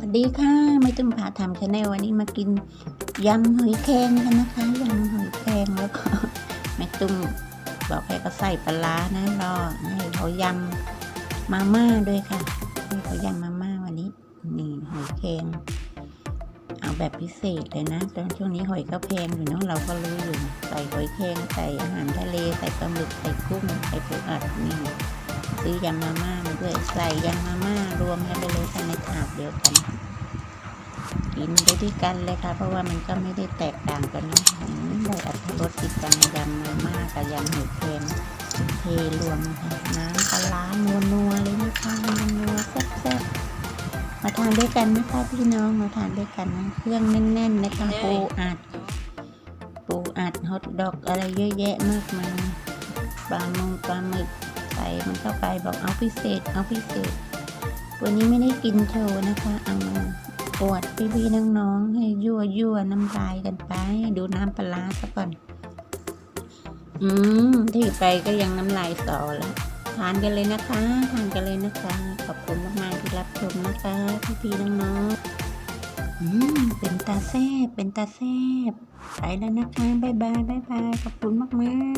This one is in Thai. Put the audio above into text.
วัสดีค่ะไม่ตุ้มผาทำชาแนลวันนี้มากินยำหอยแครงกันนะคะยำหอยแครงแล้วก็แม่ตุ้มบอกให้เขาใส่ปลานะรอให้เขายำมาม่าด้วยค่ะให้เขายำมาม่าวันนี้นี่หอยแครงเอาแบบพิเศษเลยนะตอนช่วงนี้หอยก็แพงอยู่เนาะเราก็รู้อยู่ใส่หอยแครงใส่อาหารทะเลใส่ปลาหมึกใส่กุ้งใส่ปูอัดนี่ซื้อยำมาม่า ด้วยใส่ยำมาม่ารวมกันไปเลยค่ะในถาดเดียวกันกินไปด้วยกันเลยค่ะ เพราะว่ามันก็ไม่ได้แตกต่างกันนะอืมได้อัตรสติดกันยำมาม่ากับยำเห็ดเค็มเทรวมค่ะน้ำปลาร้านัวนัวๆเลยนะคะนัวๆแซ่บๆมาทานด้วยกันนะคะพี่น้องมาทานด้วยกันนะเครื่องแน่นๆนะคะปูอัดปูอัดฮอทดอกอะไรเยอะแยะมากมายปลามงปลาหมึก ใส่มันเข้าไปบอกเอาพิเศษ เอาพิเศษวันนี้ไม่ได้กินโชว์นะคะเอามาปวดพี่ๆน้องๆให้ยั่วยั่วน้ำลายกันไป ดูน้ำปลาซะก่อน อืมที่ไปก็ยังน้ำลายสอแล้วทานกันเลยนะคะทานกันเลยนะคะ ขอบคุณมากๆที่รับชมนะคะพี่ๆน้องๆอืมเป็นตาแซบเป็นตาแซบไปแล้วนะคะ บ๊ายบายบ๊ายบายขอบคุณมากๆ